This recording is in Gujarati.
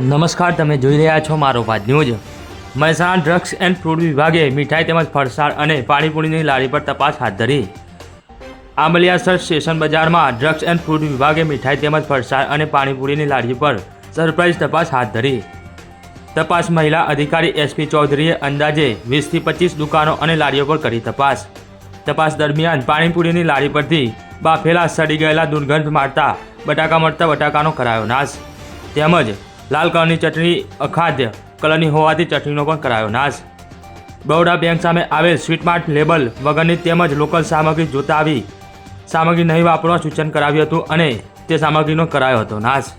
નમસ્કાર, તમે જોઈ રહ્યા છો મારો વાત news Mehsana drugs and food વિભાગે મીઠાઈ તેમજ ફરસાણ અને પાણીપુરીની લારી પર તપાસ હાથ ધરી. આંબલિયાસર સ્ટેશન બજારમાં ડ્રગ્સ એન્ડ ફૂડ વિભાગે મીઠાઈ તેમજ ફરસાણ અને પાણીપુરીની લારી પર સરપ્રાઇઝ તપાસ હાથ ધરી. તપાસ મહિલા અધિકારી એસપી ચૌધરીએ અંદાજે વીસથી પચીસ દુકાનો અને લારીઓ પર કરી તપાસ. તપાસ દરમિયાન પાણીપુરીની લારી પરથી બાફેલા, સડી ગયેલા દુર્ગંધ મારતા બટાકા મળતા બટાકાનો કરાયો નાશ. તેમજ લાલ કલરની ચટણી, અખાદ્ય કલરની હોવાથી ચટણીનો પણ કરાયો નાશ. બરોડા બેંક સામે આવેલ સ્વીટમાર્ટ લેબલ વગરની તેમજ લોકલ સામગ્રી જોતા આવી સામગ્રી નહીં વાપરવા સૂચન કરાવ્યું હતું અને તે સામગ્રીનો કરાયો હતો નાશ.